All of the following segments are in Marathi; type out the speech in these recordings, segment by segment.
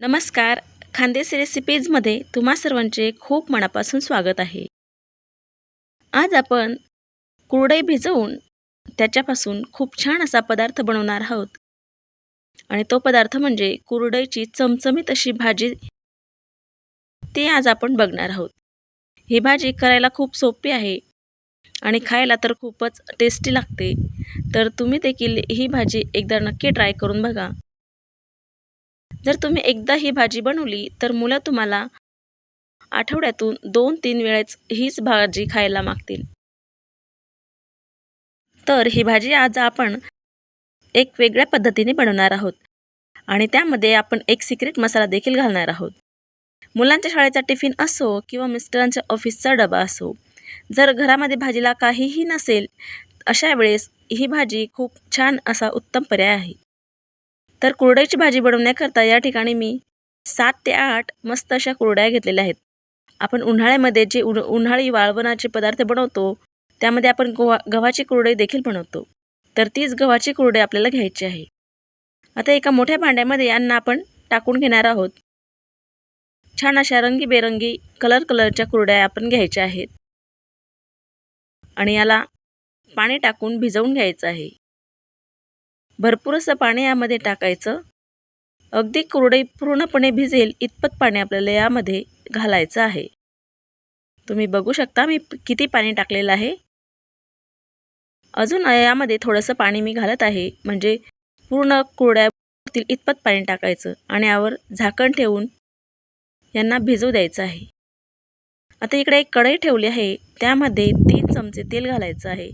नमस्कार. खानदेस रेसिपीजमध्ये तुम्हा सर्वांचे खूप मनापासून स्वागत आहे. आज आपण कुरडई भिजवून त्याच्यापासून खूप छान असा पदार्थ बनवणार आहोत. आणि तो पदार्थ म्हणजे कुरडईची चमचमीत अशी भाजी ते आज आपण बघणार आहोत. ही भाजी करायला खूप सोपी आहे आणि खायला तर खूपच टेस्टी लागते. तर तुम्ही देखील ही भाजी एकदा नक्की ट्राय करून बघा. जर तुम्ही एकदा ही भाजी बनवली तर मुलं तुम्हाला आठवड्यातून दोन तीन वेळेस हीच भाजी खायला मागतील. तर ही भाजी आज आपण एक वेगळ्या पद्धतीने बनवणार आहोत आणि त्यामध्ये आपण एक सिक्रेट मसाला देखील घालणार आहोत. मुलांच्या शाळेचा टिफिन असो किंवा मिस्टरांच्या ऑफिसचा डबा असो जर घरामध्ये भाजीला काहीही नसेल अशा वेळेस ही भाजी खूप छान असा उत्तम पर्याय आहे. तर कुरडईची भाजी बनवण्याकरता या ठिकाणी मी सात ते आठ मस्त अशा कुरड्या घेतलेल्या आहेत. आपण उन्हाळ्यामध्ये जे उन उन्हाळी वाळवणाचे पदार्थ बनवतो त्यामध्ये आपण गव्हा गव्हाची कुरडई देखील बनवतो. तर तीच गव्हाची कुरडई आपल्याला घ्यायची आहे. आता एका मोठ्या भांड्यामध्ये यांना आपण टाकून घेणार आहोत. छान अशा रंगीबेरंगी कलर कलरच्या कुरड्या आपण घ्यायच्या आहेत. आणि याला पाणी टाकून भिजवून घ्यायचं आहे. भरपूर असं पाणी यामध्ये टाकायचं. अगदी कुरडई पूर्णपणे भिजेल इतपत पाणी आपल्याला यामध्ये घालायचं आहे. तुम्ही बघू शकता मी किती पाणी टाकलेलं आहे. अजून यामध्ये थोडंसं पाणी मी घालत आहे. म्हणजे पूर्ण कुरड्यातील इतपत पाणी टाकायचं आणि यावर झाकण ठेवून यांना भिजू द्यायचं आहे. आता इकडे एक कढई ठेवली आहे. त्यामध्ये तीन चमचे तेल घालायचं आहे.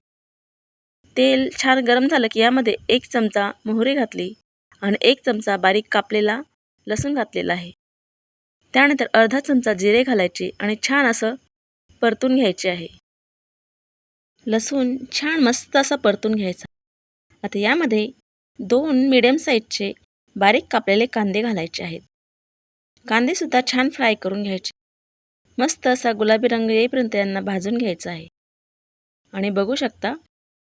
तेल छान गरम झालं की यामध्ये एक चमचा मोहरी घातली आणि एक चमचा बारीक कापलेला लसूण घातलेला आहे. त्यानंतर अर्धा चमचा जिरे घालायचे आणि छान असं परतून घ्यायचे आहे. लसूण छान मस्त असं परतून घ्यायचा. आता यामध्ये दोन मिडियम साईजचे बारीक कापलेले कांदे घालायचे आहेत. कांदेसुद्धा छान फ्राय करून घ्यायचे. मस्त असा गुलाबी रंग येईपर्यंत यांना भाजून घ्यायचा आहे. आणि बघू शकता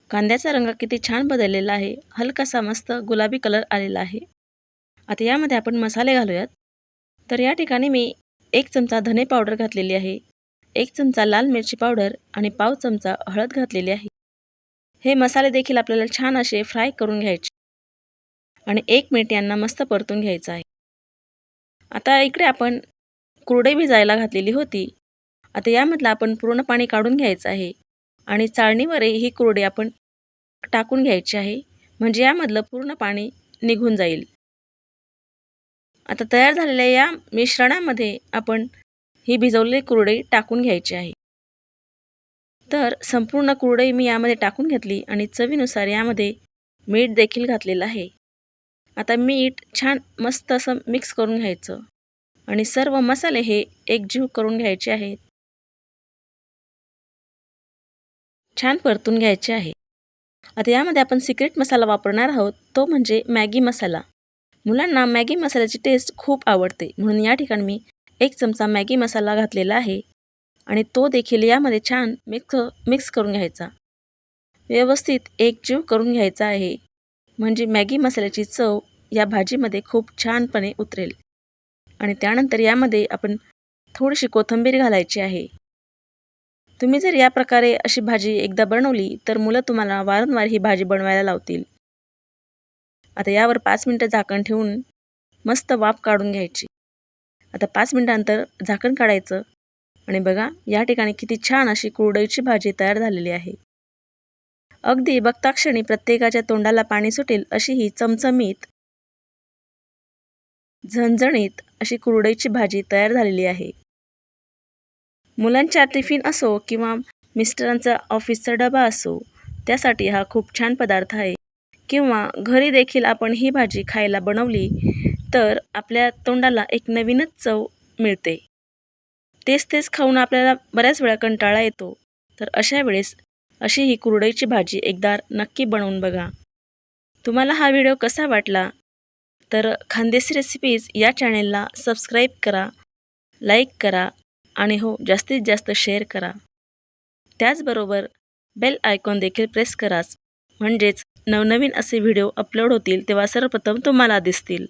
कांद्याचा रंग किती छान बदललेला आहे. हलकासा मस्त गुलाबी कलर आलेला आहे. आता यामध्ये आपण मसाले घालूयात. तर या ठिकाणी मी एक चमचा धने पावडर घातलेली आहे. एक चमचा लाल मिरची पावडर आणि पाव चमचा हळद घातलेली आहे. हे मसाले देखील आपल्याला छान असे फ्राय करून घ्यायचे. आणि एक मिनिट यांना मस्त परतून घ्यायचं आहे. आता इकडे आपण कुरडे भिजायला घातलेली होती. आता यामधलं आपण पूर्ण पाणी काढून घ्यायचं आहे. आणि चाळणीवरही ही कुरडे आपण टाकून घ्यायची आहे. म्हणजे यामधलं पूर्ण पाणी निघून जाईल. आता तयार झालेल्या या मिश्रणामध्ये आपण ही भिजवलेली कुरडई टाकून घ्यायची आहे. तर संपूर्ण कुरडई मी यामध्ये टाकून घेतली आणि चवीनुसार यामध्ये मीठ देखील घातलेलं आहे. आता मीठ छान मस्त असं मिक्स करून घ्यायचं. आणि सर्व मसाले हे एकजीव करून घ्यायचे आहेत. छान परतून घ्यायचे आहे. आता यामध्ये आपण सिक्रेट मसाला वापरणार आहोत तो म्हणजे मॅगी मसाला. मुलांना मॅगी मसाल्याची टेस्ट खूप आवडते. म्हणून या ठिकाणी मी एक चमचा मॅगी मसाला घातलेला आहे आणि तो देखील यामध्ये छान मिक्स मिक्स करून घ्यायचा. व्यवस्थित एकजीव करून घ्यायचा आहे. म्हणजे मॅगी मसाल्याची चव या भाजीमध्ये खूप छानपणे उतरेल. आणि त्यानंतर यामध्ये आपण थोडीशी कोथिंबीर घालायची आहे. तुम्ही जर या प्रकारे अशी भाजी एकदा बनवली तर मुलं तुम्हाला वारंवार ही भाजी बनवायला लावतील. आता यावर पाच मिनटं झाकण ठेवून मस्त वाफ काढून घ्यायची. आता पाच मिनटानंतर झाकण काढायचं आणि बघा या ठिकाणी किती छान अशी कुरडईची भाजी तयार झालेली आहे. अगदी बघताक्षणी प्रत्येकाच्या तोंडाला पाणी सुटेल अशी ही चमचमीत झणझणीत अशी कुरडईची भाजी तयार झालेली आहे. मुलांच्या टिफिन असो किंवा मिस्टरांचा ऑफिसचा डबा असो त्यासाठी हा खूप छान पदार्थ आहे. किंवा घरी देखील आपण ही भाजी खायला बनवली तर आपल्या तोंडाला एक नवीनच चव मिळते. तेच तेच खाऊन आपल्याला बऱ्याच वेळा कंटाळा येतो. तर अशा वेळेस अशी ही कुरडईची भाजी एकदा नक्की बनवून बघा. तुम्हाला हा व्हिडिओ कसा वाटला? तर खानदेशी रेसिपीज या चॅनेलला सबस्क्राईब करा लाईक करा आणि हो जास्तीत जास्त शेअर करा. त्याचबरोबर बेल आयकॉन देखील प्रेस कराच. म्हणजेच नवनवीन असे व्हिडिओ अपलोड होतील तेव्हा सर्वप्रथम तुम्हाला दिसतील.